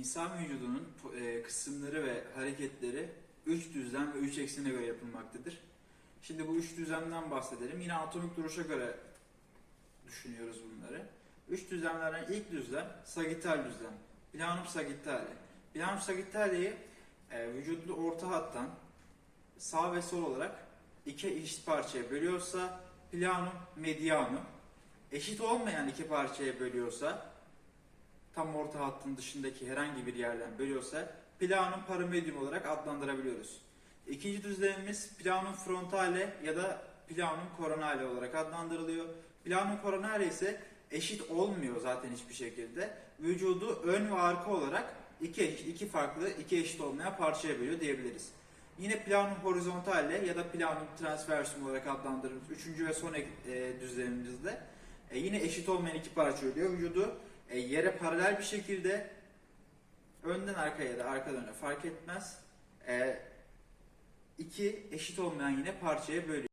İnsan vücudunun e, kısımları ve hareketleri üç düzlem ve üç eksene göre yapılmaktadır. Şimdi bu üç düzlemden bahsedelim. Yine atomik duruşa göre düşünüyoruz bunları. Üç düzlemlerden ilk düzlem sagittal düzlem. Planum sagittale. Planum sagittale'yi e, vücudun orta hattan sağ ve sol olarak iki eşit parçaya bölüyorsa planum medianum. Eşit olmayan iki parçaya bölüyorsa tam orta hattın dışındaki herhangi bir yerden bölüyorsa planum paramedium olarak adlandırabiliyoruz. İkinci düzlemimiz planum frontale ya da planum coronale olarak adlandırılıyor. Planum coronale ise eşit olmuyor zaten hiçbir şekilde. Vücudu ön ve arka olarak iki, iki farklı, iki eşit olmayan parçaya bölüyor diyebiliriz. Yine planum horizontale ya da planum transversum olarak adlandırdığımız üçüncü ve son e, düzlemimizde e, yine eşit olmayan iki parça oluyor. Vücudu e, yere paralel bir şekilde önden arkaya ya da arkadan öne fark etmez. E, iki eşit olmayan yine parçaya bölüyor.